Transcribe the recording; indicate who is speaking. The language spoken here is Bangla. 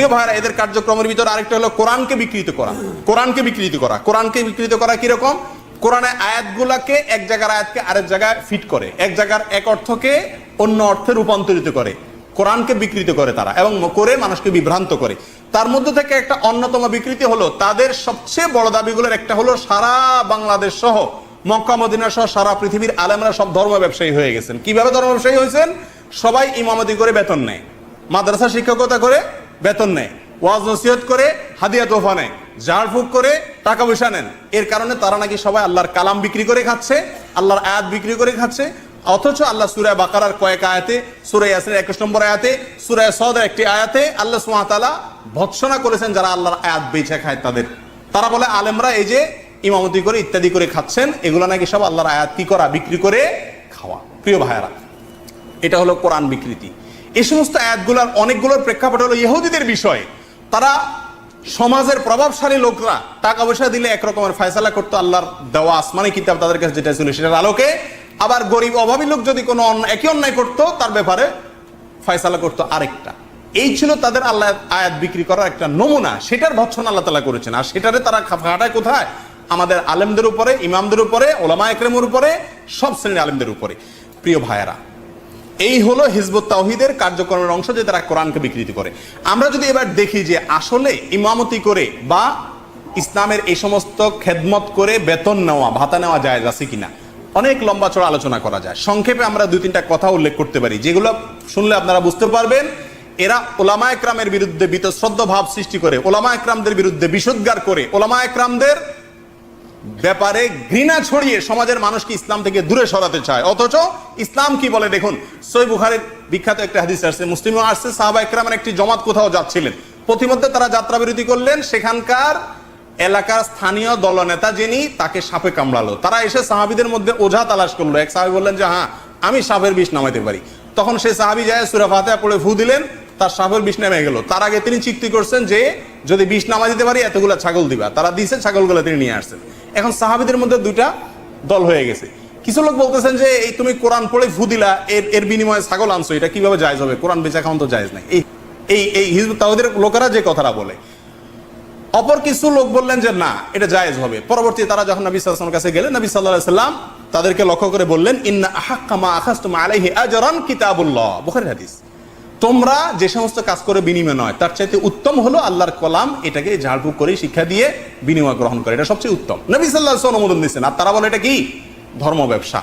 Speaker 1: প্রিয় ভাইরা এদের কার্যক্রমের ভিতরে আরেকটা হলো কোরআনকে বিকৃত করা। কোরআনকে বিকৃত করা। কোরআনকে বিকৃত করা কীরকম? কোরআনে আয়াতগুলাকে এক জায়গার আয়াতকে আরেক জায়গায় ফিট করে। এক জায়গার এক অর্থকে অন্য অর্থে রূপান্তরিত করে। কোরআনকে বিকৃত করে তারা এবং করে মানুষকে বিভ্রান্ত করে। তার মধ্যে থেকে একটা অন্যতম বিকৃতি হলো, তাদের সবচেয়ে বড় দাবিগুলোর একটা হলো সারা বাংলাদেশ সহ, মক্কা, মদিনা সহ, সারা পৃথিবীর আলেমরা সব ধর্ম ব্যবসায়ী হয়ে গেছেন। কীভাবে ধর্ম ব্যবসায়ী হয়েছেন? সবাই ইমামতি করে বেতন নেয়। মাদ্রাসা শিক্ষকতা করে বেতন নেয়। ওয়াজ নসিহত করে, হাদিয়া তোফা নেয়। ঝাড়ফুঁক করে, টাকা পয়সা নেন। এর কারণে তারা নাকি সবাই আল্লাহর কালাম বিক্রি করে খাচ্ছে, আল্লাহর আয়াত বিক্রি করে খাচ্ছে। অথচ আল্লাহ সুরায় বাকারার কয়েক আয়াতে সুরাই ইয়াসিনের একুশ নম্বর আয়াতে সুরায় সদের একটি আয়াতে আল্লাহ সুমাতালা ভৎসনা করেছেন যারা আল্লাহর আয়াত বেছে খায় তাদের। তারা বলে, আলেমরা এই যে ইমামতি করে, ইত্যাদি করে খাচ্ছেন, এগুলো নাকি সব আল্লাহর আয়াত কি করা, বিক্রি করে খাওয়া? প্রিয় ভাইয়ারা, এটা হলো কোরআন বিকৃতি। এই সমস্ত আয়াতগুলোর অনেকগুলোর প্রেক্ষাপট হলো ইহুদিদের বিষয়। তারা সমাজের প্রভাবশালী লোকরা, টাকা পয়সা দিলে একরকমের ফয়সালা করতো, আল্লাহর দেওয়া আসমানি কিতাব তাদের কাছে যেটা ছিল সেটার আলোকে। আবার গরিব, অভাবী লোক যদি কোনো একই অন্যায় করতো, তার ব্যাপারে ফয়সালা করতো আরেকটা। এই ছিল তাদের আল্লাহ আয়াত বিক্রি করার একটা নমুনা। সেটার ভৎসন আল্লাহ তালা করেছেন। আর সেটারে তারা খাটায় কোথায়? আমাদের আলেমদের উপরে, ইমামদের উপরে, ওলামা একরেমের উপরে, সব শ্রেণির আলেমদের উপরে। প্রিয় ভাইয়েরা এই হলো হিজবুত তাওহিদের কার্যক্রমের অংশ যে তারা কোরআনকে বিকৃতি করে। আমরা যদি এবার দেখি যে আসলে ইমামতি করে বা ইসলামের এই সমস্ত খেদমত করে বেতন নেওয়া, ভাতা নেওয়া যায় আছে কিনা? অনেক লম্বা চড়া আলোচনা করা যায়। সংক্ষেপে আমরা দুই তিনটা কথা উল্লেখ করতে পারি। যেগুলো শুনলে আপনারা বুঝতে পারবেন, এরা ওলামা একরামের বিরুদ্ধে বিতশ্রদ্ধ ভাব সৃষ্টি করে, ওলামা একরামদের বিরুদ্ধে বিশুদ্গার করে, ওলামা একরামদের ব্যাপারে ঘৃণা ছড়িয়ে সমাজের মানুষকে ইসলাম থেকে দূরে সরাতে চায়। অথচ ইসলাম কি বলে? দেখুন, সই বুখারের বিখ্যাত একটা হাদিস আসছে মুসলিমও আসছে, সাহাবা একরামের একটি জমাত কোথাও যাচ্ছিলেন। প্রতিমধ্যে তারা যাত্রা বিরতি করলেন, সেখানকার এলাকার স্থানীয় দলনেতা যিনি, তাকে সাপে কামড়ালো। তারা এসে সাহাবিদের মধ্যে ওঝা তালাশ করল। এক সাহাবি বললেন যে হ্যাঁ আমি সাপের বিষ নামাইতে পারি। তখন সে সাহাবি যায় সুরাফাতে পড়ে ফু দিলেন তার সাপের বিষ নেমে গেল। তার আগে তিনি চুক্তি করছেন যে, যদি বিষ নামা দিতে পারি, এতগুলা ছাগল দিবা। তারা দিছে, ছাগলগুলো তিনি নিয়ে আসছেন। এখন সাহাবিদের মধ্যে দুইটা দল হয়ে গেছে। কিছু লোক বলতেছেন যে, এই তুমি কোরআন পড়ে ফু দিলা, এর এর বিনিময়ে ছাগল আনছো, এটা কীভাবে জায়জ হবে? কোরআন বেচা খাওয়ান তো জায়জ নাই। এই এই এই হিজবুত তাওহিদের লোকেরা যে কথাটা বলে। অপর কিছু লোক বললেন যে, না, এটা জায়েজ হবে। পরবর্তী তারা যখন নবী সাল্লাল্লাহু কাছে গেলেন, নবী আলাইহি সাল্লাম তাদেরকে লক্ষ্য করে বললেন, ইন্না আহাক্কা মা আখাসতুম আলাইহি আজরান কিতাবুল্লাহ। বুখারীর হাদিস। তোমরা যে সমস্ত কাজ করে বিনিময় নয়, তার চাইতে উত্তম হলো আল্লাহর কলাম এটাকে ঝাড়ফুঁক করে শিক্ষা দিয়ে বিনিময় গ্রহণ করে। এটা সবচেয়ে উত্তম। নবী সাল্লাহ অনুমোদন দিচ্ছেন আর তারা বলে এটা কি? ধর্ম ব্যবসা।